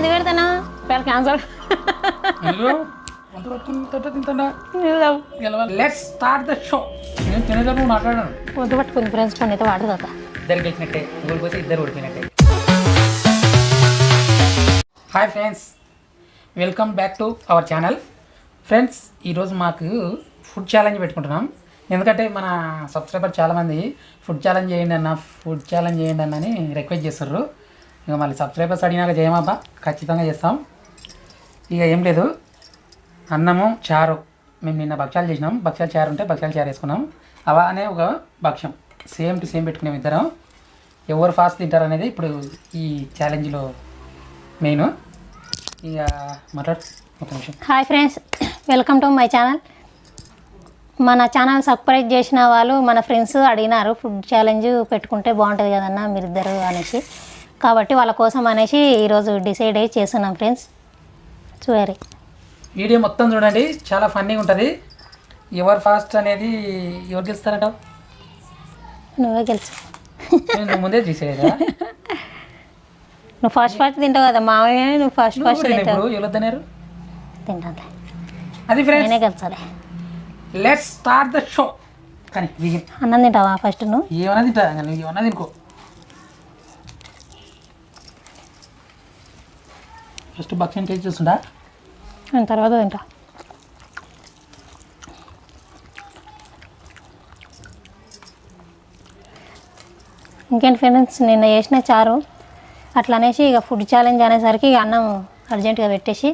ఎందుకు పెడతానా? పేరు cancer let's start the show నేను తినేటప్పుడు మాట్లాడాను. వద్దు పట్టుకుంది ఫ్రెండ్స్ కొన్ని అయితే వాడదు కదా ఇద్దరు గెలిచినట్టే ఓడిపోతే ఇద్దరు ఓడిపోయినట్టే. Hi friends welcome back to our channel friends ఈరోజు మాకు ఫుడ్ ఛాలెంజ్ పెట్టుకుంటున్నాం. ఎందుకంటే మన సబ్స్క్రైబర్ చాలామంది ఫుడ్ ఛాలెంజ్ చేయండి అన్న ఫుడ్ ఛాలెంజ్ చేయండి అన్న అని రిక్వెస్ట్ చేస్తారు ఇక మళ్ళీ సబ్స్క్రైబర్స్ అడిగినాక చేయమాబా ఖచ్చితంగా చేస్తాం. ఇక ఏం లేదు. అన్నము చారు. మేము నిన్న భక్ష్యాలు చేసినాం. భక్ష్యాలు చారు ఉంటే భక్ష్యాలు చారు వేసుకున్నాం. అవా అనే ఒక భక్ష్యం. సేమ్ టు సేమ్ పెట్టుకున్నాం ఇద్దరం. ఎవరు ఫాస్ట్ తింటారు అనేది ఇప్పుడు ఈ ఛాలెంజ్లో మెయిన్. ఇక మాట్లాడు. ఒక నిమిషం. Hi friends welcome to my channel మన ఛానల్ సబ్స్క్రైబ్ చేసిన వాళ్ళు మన ఫ్రెండ్స్ అడిగినారు ఫుడ్ ఛాలెంజ్ పెట్టుకుంటే బాగుంటుంది కదన్నా మీరిద్దరు అనేసి. కాబట్టి వాళ్ళ కోసం అనేసి ఈరోజు డిసైడ్ అయ్యి చేస్తున్నాం ఫ్రెండ్స్. చూడాలి వీడియో మొత్తం చూడండి. చాలా ఫన్నీగా ఉంటుంది. ఎవరు ఫాస్ట్ అనేది ఎవరు గెలుస్తారట? నువ్వే గెలుచు. నువ్వు ముందే తీసేయదా నువ్వు ఫస్ట్ ఫస్ట్ తింటావు కదా మామయ్య నువ్వు ఫస్ట్ ఫస్ట్ తింటావు. ఎవరు తింటానులే అది ఫ్రెండ్స్ నేనే గెలిచాలి లెట్స్ స్టార్ట్ ద షో కానీ అన్నం తింటావా ఫస్ట్ నువ్వు? ఏమన్నా తింటా నువ్వు ఏమన్నా తినుకో. First భక్ష్యం taste చూస్తుందా? నేను తర్వాత తింటా. ఇంకేంటి ఫ్రెండ్స్ నిన్న చేసిన చారు అట్లా అనేసి ఇక ఫుడ్ ఛాలెంజ్ అనేసరికి ఇక అన్నం అర్జెంటుగా పెట్టేసి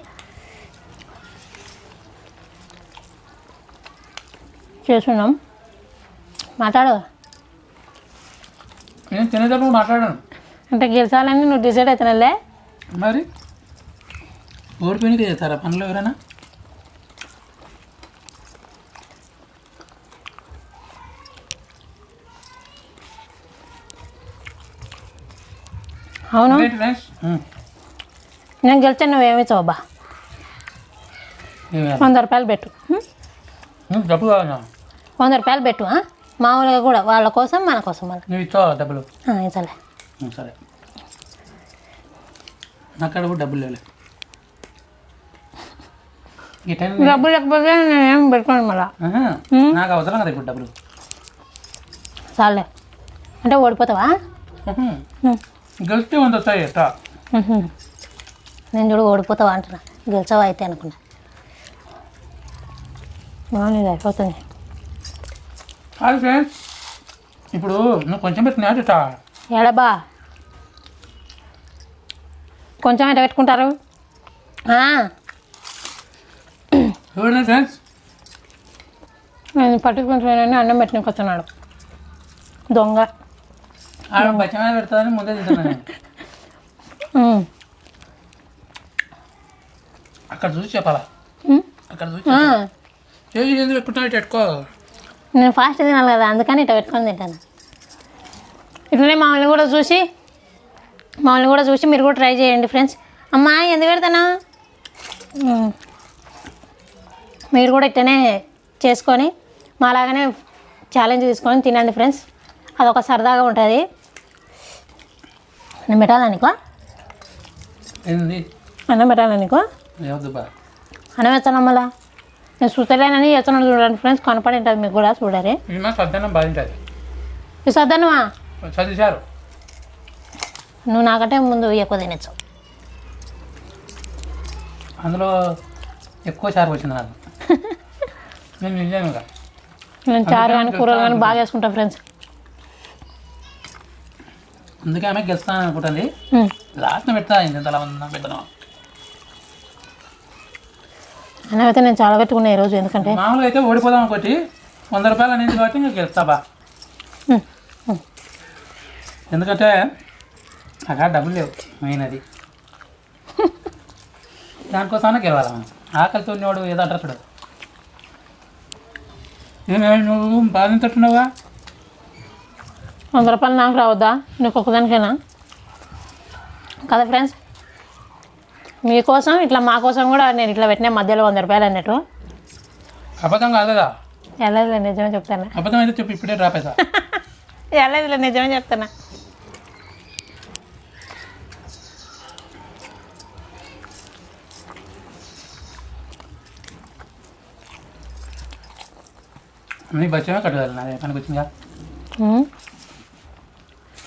చేస్తున్నాం. మాట్లాడు. నేను తినేటప్పుడు మాట్లాడాను. అంటే గెలిచాలని నువ్వు డిసైడ్ అవుతున్నాలే మరి? ఓడిపోయినకే చేస్తారా పనులు ఎవరైనా? అవును. నేను గెలిచాను నువ్వేమి కాదు. వంద రూపాయలు పెట్టు. డబ్బు కావాలా? వంద రూపాయలు పెట్టు ఆ? మామూలుగా కూడా వాళ్ళ కోసం మన కోసం మన నువ్వు ఇస్తావా డబ్బులు? ఉమ్, సరే. నాకు అక్కడ కూడా డబ్బులు లేవు డబ్బులు లేకపోతే నేనేం పెట్టుకోను మళ్ళా. నాకు అవసరం కదా ఇప్పుడు డబ్బులు. చాలే. అంటే ఓడిపోతావా. గెలిస్తే వంద వస్తాయి. నేను చూడు ఓడిపోతావా అంటున్నా. గెలిచావా అయితే అనుకున్నా. బాగుంది అయిపోతుంది. అది ఫ్రెండ్స్. ఇప్పుడు నువ్వు కొంచెం పెట్టినా ఎడబా కొంచెం ఎట పెట్టుకుంటారు. చూడండి ఫ్రెండ్స్ నేను పట్టుకుంటున్నానని అన్నం పెట్టుకొస్తున్నాడు దొంగ. ఆడ పెడతాదని ముందే తింటున్నాను. అక్కడ చూసి చెప్పాలా? అక్కడ చూసి ఎందుకు పెట్టుకో? నేను ఫాస్ట్ తినాలి కదా అందుకని ఇట్లా పెట్టుకొని తింటాను. ఇట్లనే మామూలు కూడా చూసి మామూలు కూడా చూసి మీరు కూడా ట్రై చేయండి ఫ్రెండ్స్ అమ్మా ఎందుకు పెడతానా. మీరు కూడా ఇట్లనే చేసుకొని మాలాగానే ఛాలెంజ్ తీసుకొని తినండి ఫ్రెండ్స్ అదొక సరదాగా ఉంటుంది. నేను పెట్టాలా నీకో? ఏంది? అన్నం పెట్టాలా నీకో? ఏవద్దు బా. అన్నం వేస్తాను మళ్ళా? నేను చూస్తలేనని చేస్తున్నాను చూడండి ఫ్రెండ్స్ కనపడి ఉంటుంది మీకు కూడా చూడాలి. మా సద్దనం బాగుంటుంది ఇది సర్దనువా చదివారు నువ్వు నాకంటే ముందు ఎక్కువ తినచ్చు. అందులో ఎక్కువ చారు వచ్చింది నాకు. నేను చారు కానీ కూరలు కానీ బాగా వేసుకుంటాను ఫ్రెండ్స్ అందుకే ఆమె గెలుస్తాను అనుకుంటుంది. లాస్ట్ పెడతా ఇంత మంది పెడతాను అయితే నేను చాలా పెట్టుకున్నా ఈరోజు ఎందుకంటే మామూలుగా అయితే ఓడిపోదాం ఒకటి వంద రూపాయలు అనేది కాబట్టి ఇంకా గెలుస్తా బా. ఉమ్, ఉమ్. ఎందుకంటే నాకు డబ్బులు లేవు మెయిన్ అది దానికోసమైనా గెలవాలి మనం. ఆకలితో ఉన్నవాడు ఏదో అంటారు నువ్వు బాధించుతున్నావా వంద రూపాయలు నాకు రావద్దా? నీకు ఒక్కదానికైనా? కదా ఫ్రెండ్స్ మీకోసం ఇట్లా మా కోసం కూడా నేను ఇట్లా పెట్టిన మధ్యలో వంద రూపాయలు అన్నట్టు. అబద్ధం కాదు కదా వెళ్ళదులే నిజమే చెప్తాను అబద్ధం అయితే చెప్పి ఇప్పుడే డ్రాప్ అవుతా వెళ్ళదులే నిజమే చెప్తాను నీకు వచ్చామే కట్టుకోవాలి నాదే పనికి వచ్చిందిగా ఉమ్.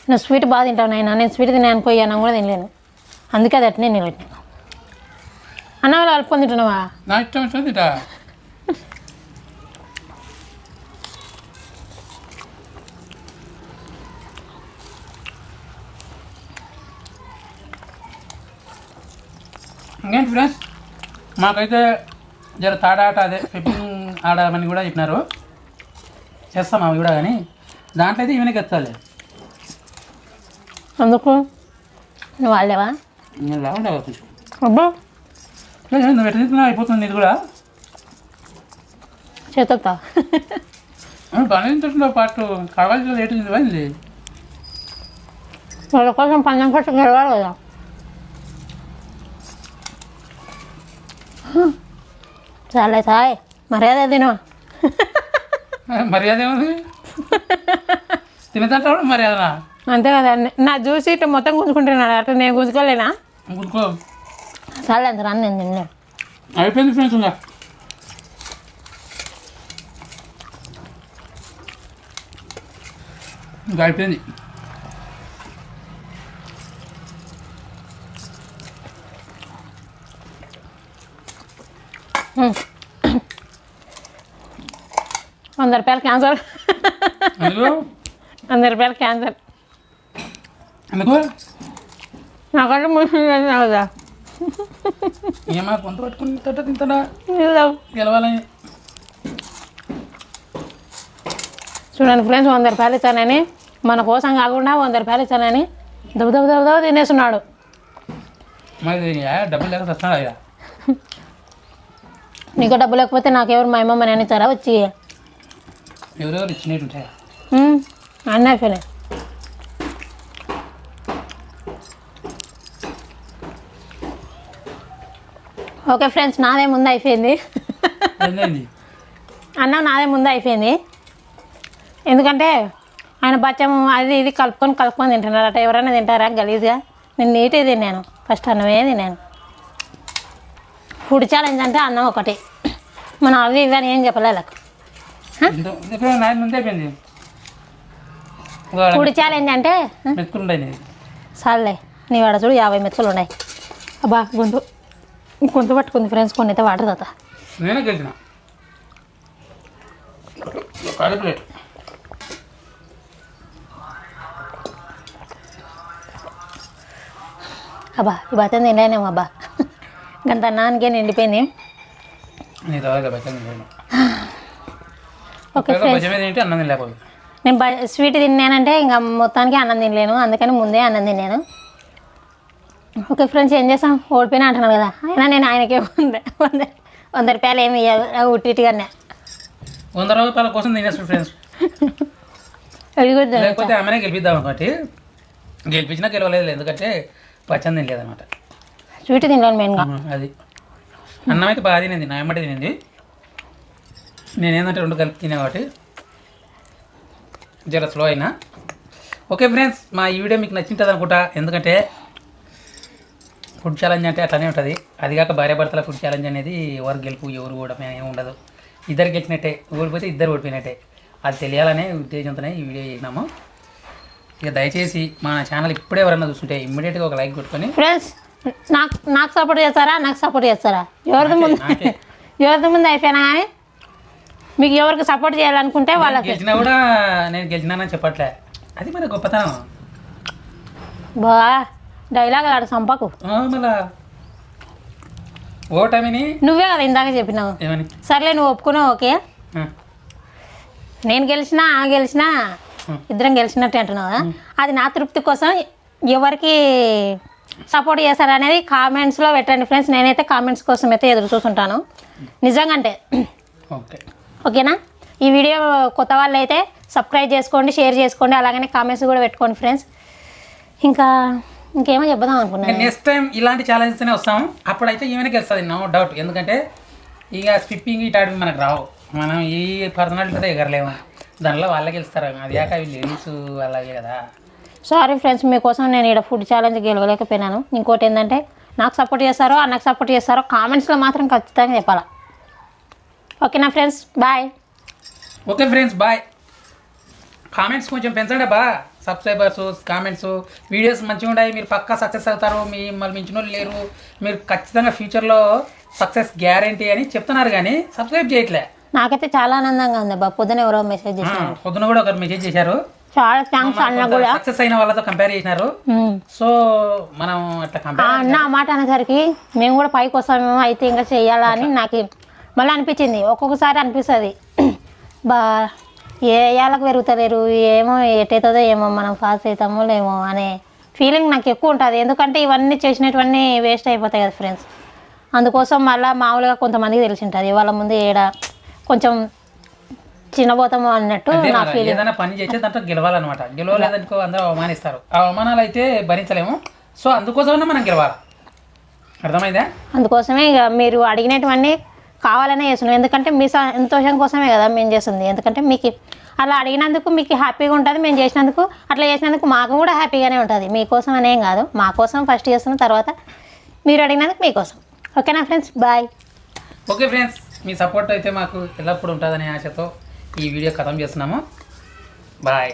నువ్వు స్వీట్ బాగా తింటావు నాయన నేను స్వీట్ తిన్నాను అన్నం కూడా తినలేను. అందుకే అది అట్నే నిలబెట్టినా అన్నం వాళ్ళు కలుపుకొని తింటున్నావా? నా ఇష్టం ఇష్టం తింటా. ఇంకేంటి ఫ్రెండ్స్ మాకైతే జర తాడాట అదే పెప్పింగ్ ఆడమని కూడా చెప్పినారు. చేస్తాం అవి కూడా కానీ దాంట్లో అయితే ఈమెనకి ఎత్తాలి అందుకు? నువ్వు వాళ్ళేవా నేను లేకుండా కొంచెం అబ్బా! లేదు, నువ్వు ఎట్లా తింటున్నావు? అయిపోతుంది ఇది కూడా. చేతుతా బాగానే తింటున్నావు పాటు కావాల్సిన లేట్ ఉంది వాళ్ళ కోసం పందెం కోసం కదా. చాలే సాయ్ మర్యాద తిను మర్యాద ఏముంది? తినదంటాడు మర్యాద అంతే కదా. నా చూసి ఇట్లా మొత్తం గుంజుకుంటున్నాడు అట్లా నేను గుంజుకోలేనా? గుర్కో చాలే అంత రాను నేను తిన్నాను అయిపోయింది ఫ్రెండ్స్ ఇంకా. ఇంకా అయిపోయింది. వంద రూపాయలు క్యాన్సర్ వంద రూపాయలు క్యాన్సర్ ఎందుకు నాకంటే ముసి కదా ఏమా కొంత పట్టుకుని తింటాడా? ఇలా గెలవాలని. చూడండి ఫ్రెండ్స్ వంద రూపాయలు ఇచ్చానని. మన కోసం కాకుండా వంద రూపాయలు ఇచ్చానని దెబ్బ దెబ్బ దెబ్బ దెబ్బ తినేస్తున్నాడు. డబ్బులు లేక వస్తున్నాడు అయ్యా నీకు డబ్బు లేకపోతే నాకెవరు మా అమ్మమ్మ నేను ఇచ్చారా వచ్చి? ఎవరెవరు ఇచ్చినట్టు ఉంటాయా? అన్నీ ఓకే ఫ్రెండ్స్ నాదే ముందు అయిపోయింది. అన్నం నాదే ముందు అయిపోయింది. ఎందుకంటే ఆయన బచ్చము అది ఇది కలుపుకొని కలుపుకొని తింటున్నాడు అట ఎవరైనా తింటారా గలీజ్గా? నేను నీట్గా తిన్నాను. ఫస్ట్ అన్నమే తిన్నాను. ఫుడ్ ఛాలెంజ్ అంటే అన్నం ఒకటి. మనం అవి ఇవి అని ఏం చెప్పలే ఫుడ్ ఛాలెంజ్ అంటే? సార్లే నీ వాడ చూడు యాభై మెచ్చలు ఉన్నాయి. అబ్బా గొంతు. గొంతు పట్టుకుంది ఫ్రెండ్స్ కొన్ని అయితే వాటర్ తాత. నేనే గెలిచిన. ఖాళీ ప్లేట్. అబ్బా ఈ బాతం తినలేనేమో అబ్బా. గంత అన్నానికే నిండిపోయింది నీ తర్వాత బచ్చం తిన్నాను ఓకే ఏంటి అన్నం నేను స్వీట్ తిన్నానంటే ఇంకా మొత్తానికి అన్నం తినలేను. అందుకని ముందే అన్నం తిన్నాను ఓకే ఫ్రెండ్స్ ఏం చేస్తాం ఓడిపోయినా అంటున్నాను కదా. అయినా నేను ఆయనకే వంద వంద వంద రూపాయలు ఏమి ఇవ్వవు ఉట్టిగానే వంద రూపాయల కోసం తినేస్తాడు ఫ్రెండ్స్. లేకపోతే ఆమెనే గెలిపిద్దాం ఒకటి. గెలిపించినా గెలవలేదు ఎందుకంటే పచ్చని తినలేదన్నమాట. స్వీట్ తినలేను మెయిన్గా. అది. అన్నం అయితే బాగా తినింది. నా ఎమ్మటి తినింది. నేనేందంటే రెండు కలిపి తినే కాబట్టి జర స్లో అయినా. ఓకే ఫ్రెండ్స్ మా ఈ వీడియో మీకు నచ్చింటుంది అనుకుంటా. ఎందుకంటే ఫుడ్ ఛాలెంజ్ అంటే అట్లానే ఉంటుంది. అది కాక భార్యాభర్తల ఫుడ్ ఛాలెంజ్ అనేది ఎవరు గెలుపు ఎవరు కూడా ఏమి ఉండదు. ఇద్దరు గెలిచినట్టే ఓడిపోతే ఇద్దరు ఓడిపోయినట్టే. అది తెలియాలనే ఉద్దేశంతోనే ఈ వీడియో చేసినాము. ఇక దయచేసి మా ఛానల్ ఇప్పుడే ఎవరన్నా చూస్తుంటే ఇమ్మీడియట్గా ఒక లైక్ కొట్టుకొని ఫ్రెండ్స్ నాకు నాకు సపోర్ట్ చేస్తారా? నాకు సపోర్ట్ చేస్తారా? ఎవరిది ముందు. ఎవరిది ముందు అయిపోయినా కానీ మీకు ఎవరికి సపోర్ట్ చేయాలనుకుంటే వాళ్ళకి. గెలిచినా కూడా నేను గెలిచినానని చెప్పట్లే. అది మన గొప్పతనం. బా డైలాగ్ ఆడ సంపకు. ఆ, మళ్ళా. ఓటమిని నువ్వే కదా ఇందాక చెప్పినావు. ఏమని? సర్లే నువ్వు ఒప్పుకున్నావు ఓకే. ఆ, నేను గెలిచినా ఆ గెలిచినా ఇద్దరం గెలిచినట్టు అంటున్నావు? అది నా తృప్తి కోసం ఎవరికి సపోర్ట్ చేస్తారనేది కామెంట్స్లో పెట్టండి ఫ్రెండ్స్ నేనైతే కామెంట్స్ కోసం అయితే ఎదురు చూస్తుంటాను నిజంగా అంటే ఓకే. ఓకేనా? ఈ వీడియో కొత్త వాళ్ళు అయితే సబ్స్క్రైబ్ చేసుకోండి షేర్ చేసుకోండి అలాగనే కామెంట్స్ కూడా పెట్టుకోండి ఫ్రెండ్స్ ఇంకా ఇంకేమో చెప్దాం అనుకున్నాను. నెక్స్ట్ టైం ఇలాంటి ఛాలెంజ్తోనే వస్తాం అప్పుడైతే ఈమెనే గెలుస్తుంది నో డౌట్ ఎందుకంటే ఇక స్కిప్పింగ్ ఇటాడివి మనకు రావు. మనం ఈ పర్సనాలిటీతో ఎగరలేము. దానిలో వాళ్ళే గెలుస్తారు. అది కాక అవి లేడీస్ అలాగే కదా. సారీ ఫ్రెండ్స్ మీకోసం నేను ఇక్కడ ఫుడ్ ఛాలెంజ్ గెలవలేకపోయినాను. ఇంకోటి ఏంటంటే నాకు సపోర్ట్ చేస్తారో అన్నకు సపోర్ట్ చేస్తారో కామెంట్స్లో మాత్రం ఖచ్చితంగా చెప్పాలా. ఓకేనా friends? Bye. Okay friends bye. Comments కొంచెం పెంచండి బా సబ్స్క్రైబర్స్ కామెంట్స్ వీడియోస్ మంచిగా ఉన్నాయి మీరు పక్కా సక్సెస్ అవుతారు. మీ మళ్ళీ మించిన వాళ్ళు లేరు. మీరు ఖచ్చితంగా ఫ్యూచర్లో సక్సెస్ గ్యారంటీ అని చెప్తున్నారు కానీ సబ్స్క్రైబ్ చేయట్లే. నాకైతే చాలా ఆనందంగా ఉంది అబ్బా. పొద్దున ఎవరో మెసేజ్ చేశారు. పొద్దున కూడా ఒకరు మెసేజ్ చేశారు. చాలా థ్యాంక్స్ అన్న కూడా. సక్సెస్ అయిన వాళ్ళతో కంపేర్ చేసినారు. సో మనం అట్లా కంపేర్ అన్న మాట అనేసరికి మేము కూడా పైకి వస్తామేమో అయితే ఇంకా చెయ్యాలా అని నాకు మళ్ళీ అనిపించింది. ఒక్కొక్కసారి అనిపిస్తుంది. బా ఏ ఏళ్ళకు పెరుగుతలేరు ఏమో ఎటవుతుందో ఏమో మనం పాస్ అవుతామో లేమో అనే ఫీలింగ్ నాకు ఎక్కువ ఉంటుంది. ఎందుకంటే ఇవన్నీ చేసినటువన్నీ వేస్ట్ అయిపోతాయి కదా ఫ్రెండ్స్ అందుకోసం మళ్ళీ మామూలుగా కొంతమందికి తెలిసి ఉంటుంది వాళ్ళ ముందు ఏడ కొంచెం చిన్నబోతామో అన్నట్టు నా ఫీలింగ్ ఏదైనా పని చేస్తే దాంట్లో గెలవాలన్నమాట. గెలవలేదనుకో అందరూ అవమానిస్తారు. ఆ అవమానాలు అయితే భరించలేము. సో అందుకోసమన్నా మనం గెలవాలి. అర్థమైందా? అందుకోసమే ఇక మీరు అడిగినటువన్నీ కావాలనే చేస్తున్నాం. ఎందుకంటే మీ సంతోషం కోసమే కదా మేము చేస్తుంది. ఎందుకంటే మీకు అలా అడిగినందుకు మీకు హ్యాపీగా ఉంటుంది మేము చేసినందుకు అట్లా చేసినందుకు మాకు కూడా హ్యాపీగానే ఉంటుంది. మీకోసం అనేం కాదు. మా కోసం ఫస్ట్ చేస్తున్న తర్వాత మీరు అడిగినందుకు మీకోసం ఓకేనా ఫ్రెండ్స్? బాయ్. ఓకే ఫ్రెండ్స్ మీ సపోర్ట్ అయితే మాకు ఎల్లప్పుడూ ఉంటుందనే ఆశతో ఈ వీడియో ఖతం చేస్తున్నాము. బాయ్.